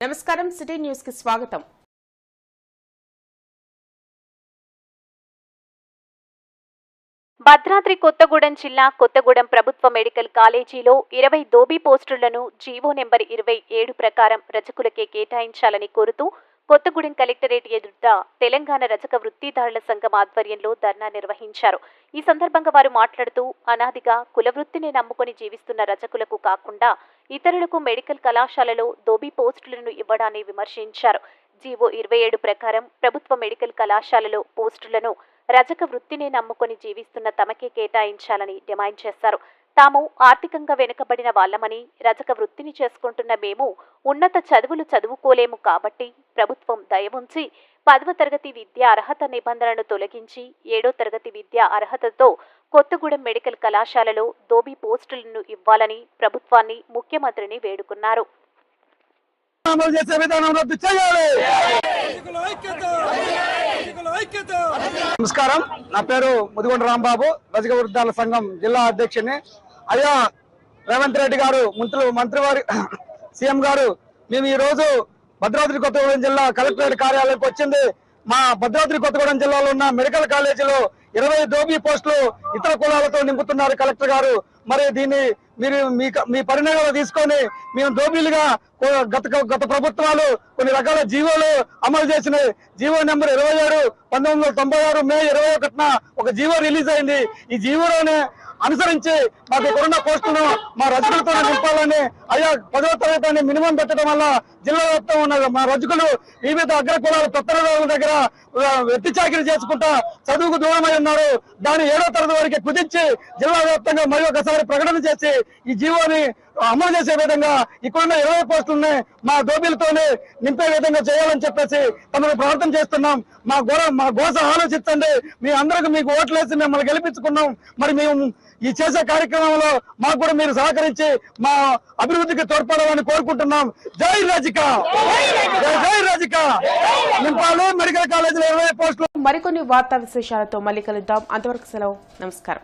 నమస్కారం సిటీ న్యూస్కి స్వాగతం. భద్రాద్రి కొత్తగూడెం జిల్లా కొత్తగూడెం ప్రభుత్వ మెడికల్ కాలేజీలో ఇరవై దోబీ పోస్టులను జీవో నెంబర్ ఇరవై ఏడు ప్రకారం రచకులకే కేటాయించాలని కోరుతూ కొత్తగూడెం కలెక్టరేట్ ఎదుట తెలంగాణ రజక వృత్తిదారుల సంఘం ఆధ్వర్యంలో ధర్నా నిర్వహించారు. ఈ సందర్భంగా వారు మాట్లాడుతూ అనాదిగా కులవృత్తిని నమ్ముకొని జీవిస్తున్న రజకులకు కాకుండా ఇతరులకు మెడికల్ కళాశాలలో దోబీ పోస్టులను ఇవ్వడాన్ని విమర్శించారు. జీవో ఇరవై ఏడు ప్రకారం ప్రభుత్వ మెడికల్ కళాశాలలో పోస్టులను రజక వృత్తిని నమ్ముకొని జీవిస్తున్న తమకే కేటాయించాలని డిమాండ్ చేశారు. తాము ఆర్థికంగా వెనుకబడిన వాళ్ళమని రజక వృత్తిని చేసుకుంటున్న మేము ఉన్నత చదువులు చదువుకోలేము కాబట్టి ప్రభుత్వం దయ ఉంచి పదవ తరగతి విద్య అర్హత నిబంధనను తొలగించి ఏడో తరగతి విద్య అర్హతతో కొత్తగూడెం మెడికల్ కళాశాలలో దోబీ పోస్టులను ఇవ్వాలని ప్రభుత్వాన్ని ముఖ్యమంత్రిని వేడుకున్నారు. నమస్కారం. నా పేరు ముదిగొండ రాంబాబు రజక వృద్ధాల సంఘం జిల్లా అధ్యక్షుని అయ్యా రేవంత్ రెడ్డి గారు మంత్రులు మంత్రివారి సీఎం గారు మేము ఈ రోజు భద్రాద్రి కొత్తగూడెం జిల్లా కలెక్టరేట్ కార్యాలయంకి వచ్చింది. మా భద్రాద్రి కొత్తగూడెం జిల్లాలో ఉన్న మెడికల్ కాలేజీలో ఇరవై దోబీ పోస్టులు ఇతర కులాలతో నింపుతున్నారు కలెక్టర్ గారు. మరి దీన్ని మీరు మీ మీ పరిణామాలు తీసుకొని మేము దోబీలుగా గత గత ప్రభుత్వాలు కొన్ని రకాల జీవోలు అమలు చేసినాయి. జీవో నెంబర్ ఇరవై ఏడు పంతొమ్మిది వందల తొంభై ఆరు మే ఇరవై ఒకటిన ఒక జీవో రిలీజ్ అయింది. ఈ జీవోలోనే అనుసరించి మాకు ఇక్కడున్న పోస్టులను మా రజకులతో నింపాలని అయ్యా పదవ తరగతి మినిమం పెట్టడం వల్ల జిల్లా వ్యాప్తం ఉన్న మా రజకులు వివిధ అగ్ర కులాల దగ్గర ఆ, వెట్టి చేసుకుంటా చదువుకు దూరమై ఉన్నారు. దాన్ని ఏడో తరగతి వరకు కుదించి జిల్లా వ్యాప్తంగా మరి ఒకసారి ప్రకటన చేసి ఈ జీవోని అమలు చేసే విధంగా ఇక్కడున్న ఇరవై పోస్టులని మా దోబీలతోనే నింపే విధంగా చేయాలని చెప్పేసి తమను ప్రార్థన చేస్తున్నాం. మా గోర మా గోస ఆలోచించండి. మీ అందరికి మీకు ఓట్లేసి మిమ్మల్ని గెలిపించుకున్నాం. మరి మేము ఈ చేసే కార్యక్రమంలో మాకు కూడా మీరు సహకరించి మా అభివృద్ధికి తోడ్పడాలని కోరుకుంటున్నాం. జై రాజిక జై జై రాజిక నింపాలి మెడికల్ కాలేజీలో ఇరవై పోస్టులు. మరికొన్ని వార్తా విశేషాలతో మళ్ళీ కలుద్దాం. అంతవరకు సెలవు. నమస్కారం.